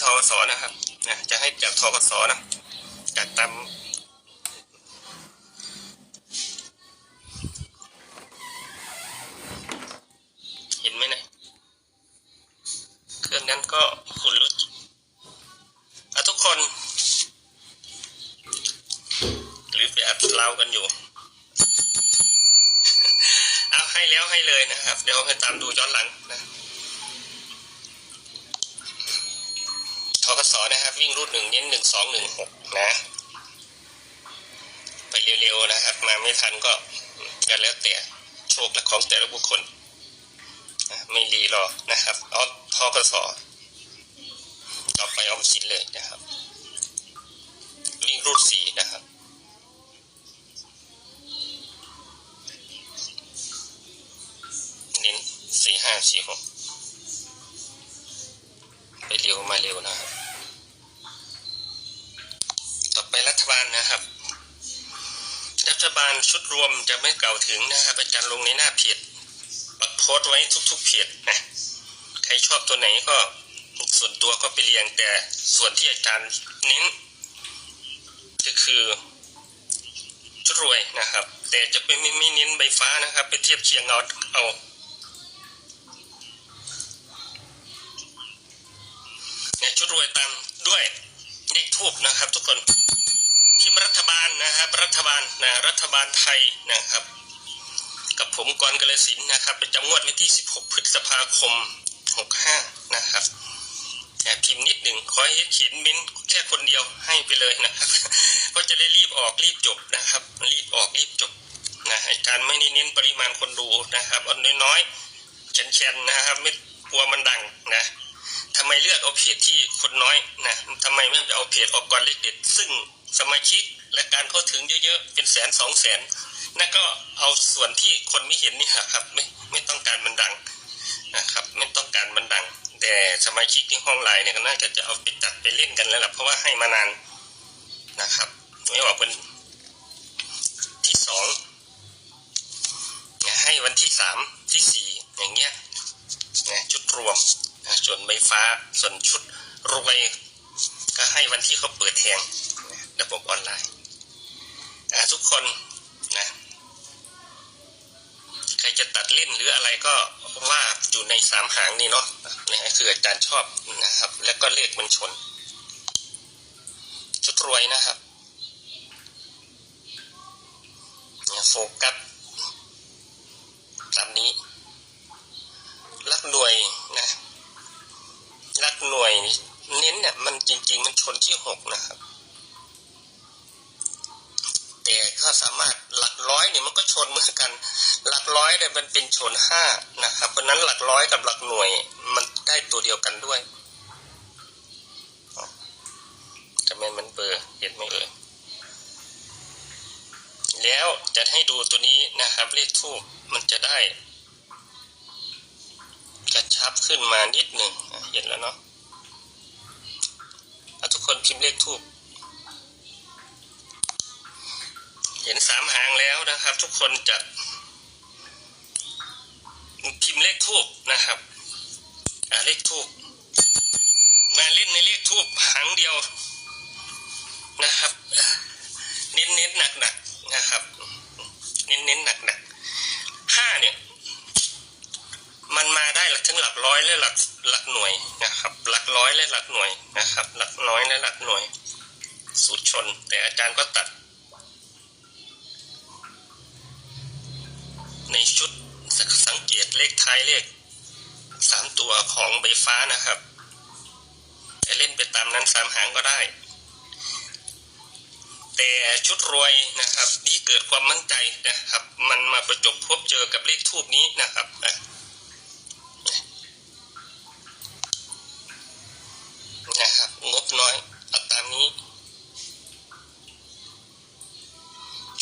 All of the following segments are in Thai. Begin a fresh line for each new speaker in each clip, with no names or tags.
กสนะครับนะจะให้จากทกสนะจากตามเห็นไหมเนะเครื่องนั้นก็คุณรุดอะทุกคน หรือไปอัดเรากันอยู่เอาให้แล้วให้เลยนะครับ เดี๋ยวไปตามดูย้อนหลังนะ ทกสนะครับ วิ่งรูดหนึ่งเน้นหนึ่งสองหนึ่งหกนะ ไปเร็วๆนะครับ มาไม่ทันก็ก็แล้วแต่โชคและของแต่ละบุคคลไม่รีรอนะครับเอาทกสอต่อไปออมสินเลยนะครับ วิ่งรูดสี่นะครับเน้นสี่ห้าสี่หกไปเร็วมาเร็วนะครับ ต่อไปรั ฐบาลนะครับ รัฐบาลชุดรวมจะไม่กล่าวถึงนะครับอาจารย์ลงในหน้าเพจปักโพสต์ไว้ทุกๆเพจนะใครชอบตัวไหนก็ส่วนตัวก็ไปเรียงแต่ส่วนที่อาจารย์เน้นก็คือชุดรวยนะครับ แต่จะไม่ไม่ไม่เน้นใบฟ้านะครับ ไปเทียบเคียงเอาเอาชุดรวยตามด้วยเลขทูบนะครับ ทุกคนทีมรัฐบาลนะครับ รั ฐบาลนะรัฐบาลไทยนะครับ กับผมกรกระสินนะครับประจำงวดวันที่ 16 พฤษภาคม 65 นะครับแอบพิมพ์นิดหนึ่งขอให้เขียนมิ้นแค่คนเดียวให้ไปเลยนะครับก็จะได้รีบออกรีบจบนะครับ รีบออกรีบจบนะอาจารย์ไม่เน้นปริมาณคนดูนะครับเอาน้อยๆแชนๆนะครับไม่กลัวมันดังนะ สมาชิกและการเข้าถึงเยอะๆ เป็นแสนสองแสนนั่นก็เอาส่วนที่คนไม่เห็นนี่ครับ ไม่ไม่ต้องการมันดังนะครับ ไม่ต้องการมันดัง แต่สมาชิกที่ห้องไลน์เนี่ยก็น่าจะจะเอาไปจัดไปเล่นกันแล้วล่ะเพราะว่าให้มานานนะครับไม่ว่าเป็นที่สองให้วันที่สามที่สี่อย่างเงี้ยนะชุดรวมนะส่วนใบฟ้าส่วนชุดรวยก็ให้วันที่เขาเปิดแทง ระบบออนไลน์ทุกคนนะใครจะตัดเล่นหรืออะไรก็ว่าอยู่ในสามหางนี่เนาะนะคืออาจารย์ชอบนะครับ แล้วก็เลขมันชน ชุดรวยนะครับโฟกัสตามนี้ลักหน่วยนะลักหน่วยเน้นเนี่ยมันจริง ๆ มันชนที่หกนะครับ แต่ก็สามารถหลักร้อยเนี่ยมันก็ชนเหมือนกัน หลักร้อยเนี่ยมันเป็นชนห้านะครับเพราะนั้นหลักร้อยกับหลักหน่วยมันได้ตัวเดียวกันด้วยทำไมมันเบอร์เห็นไหมเอ่ยแล้วจะให้ดูตัวนี้นะครับเลขทูบมันจะได้ กระชับขึ้นมานิดหนึ่งเห็นแล้วเนาะทุกคนพิมพ์เลขทูบ เห็นสามหางแล้วนะครับ ทุกคนจะพิมพ์เลขทูบนะครับเลขทูบมาเล่นในเลขทูบหางเดียวนะครับเน้นเน้นหนักหนักนะครับ เน้นเน้นหนักหนักห้าเนี่ย มันมาได้หลักถึงหลักร้อยและหลักหลักหน่วยนะครับ หลักร้อยและหลักหน่วยนะครับ หลักน้อยและหลักหน่วย สูตรชน แต่อาจารย์ก็ตัด ในชุดสังเกตเลขท้ายเลขสามตัวของใบฟ้านะครับจะเล่นไปตามนั้นสามหางก็ได้ แต่ชุดรวยนะครับนี่เกิดความมั่นใจนะครับ มันมาประจบพบเจอกับเลขทูบนี้นะครับอะนะครับงบน้อยเอาตามนี้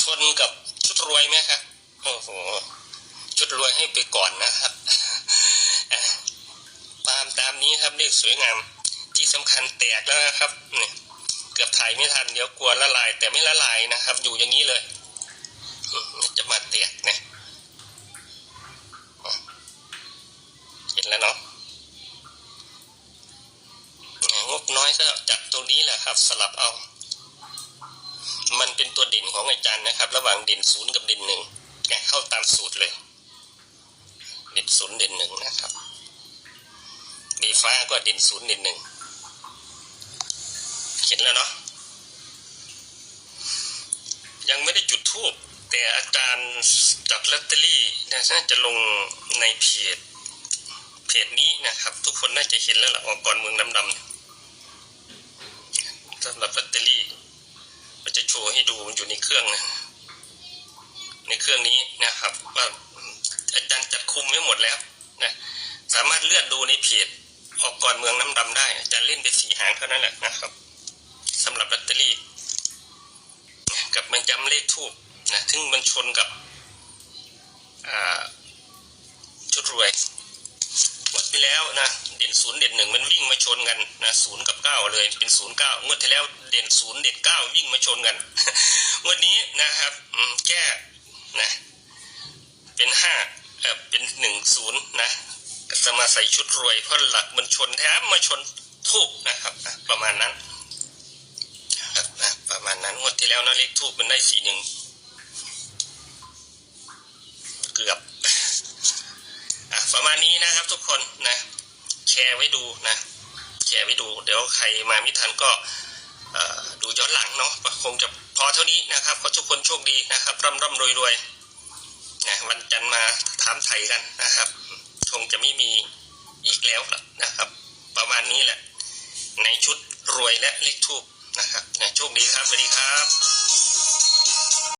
ชนกับชุดรวยไหมครับโอ้โห ดรวยให้ไปก่อนนะครับตามตามนี้ครับเลขสวยงามที่สำคัญแตกแล้วนะครับเนี่ยเกือบถ่ายไม่ทันเดี๋ยวกลัวละลาย แต่ไม่ละลายนะครับ อยู่อย่างนี้เลยจะมาแตกนะเห็นแล้วเนาะงบน้อยก็จัดตรงนี้แหละครับ สลับเอา มันเป็นตัวเด่นของอาจารย์นะครับ ระหว่างเด่นศูนย์กับเด่นหนึ่งเข้าตามสูตรเลย ด่นศูนย์ด่นหนึ่งนะครับ มีฟ้าก็ด่นศูนย์ด่นหนึ่งเห็นแล้วเนาะยังไม่ได้จุดทูบแต่อาจารย์จัดลอตเตอรี่นะน่าจะลงในเพจเพจนี้นะครับ ทุกคนน่าจะเห็นแล้วล่ะองค์กรเมืองดำดำๆสำหรับลอตเตอรี่มันจะโชว์ให้ดูมันอยู่ในเครื่องนะในเครื่องนี้นะครับว่า คุมไว้หมดแล้วนะสามารถเลื่อนดูในเพจองค์กรเมืองน้ำดำได้จารย์เล่นไปสี่หางเท่านั้นแหละนะครับสำหรับลอตเตอรี่ กับมันจำเลขทูบนะซึ่งมันชนกับชุดรวยงวดที่แล้วนะเด่นศูนย์เด่นหนึ่งมันวิ่งมาชนกันนะศูนย์กับเก้าเลยเป็นศูนย์เก้างวดที่แล้วเด่นศูนย์เด่นเก้าวิ่งมาชนกันงวดนี้นะครับแก้นะเป็นห้า เออเป็นหนึ่งศูนย์นะจะมาใส่ชุดรวยเพราะหลักมันชนแถมมาชนทูบนะครับอะประมาณนั้นครับนะประมาณนั้นงวดที่แล้วนะเลขทูบมันได้สี่หนึ่งเกือบอะประมาณนี้นะครับทุกคนนะ แชร์ไว้ดูนะ แชร์ไว้ดู เดี๋ยวใครมาไม่ทันก็อ่อดูย้อนหลังเนาะคงจะพอเท่านี้นะครับขอทุกคนโชคดีนะครับร่ำร่ำรวยรวย วันจันทร์มาถามไทยกันนะครับคงจะไม่มีอีกแล้วนะครับ ประมาณนี้แหละ ในชุดรวยและเลขทูบนะครับนโชคดีครับสวัสดีครับ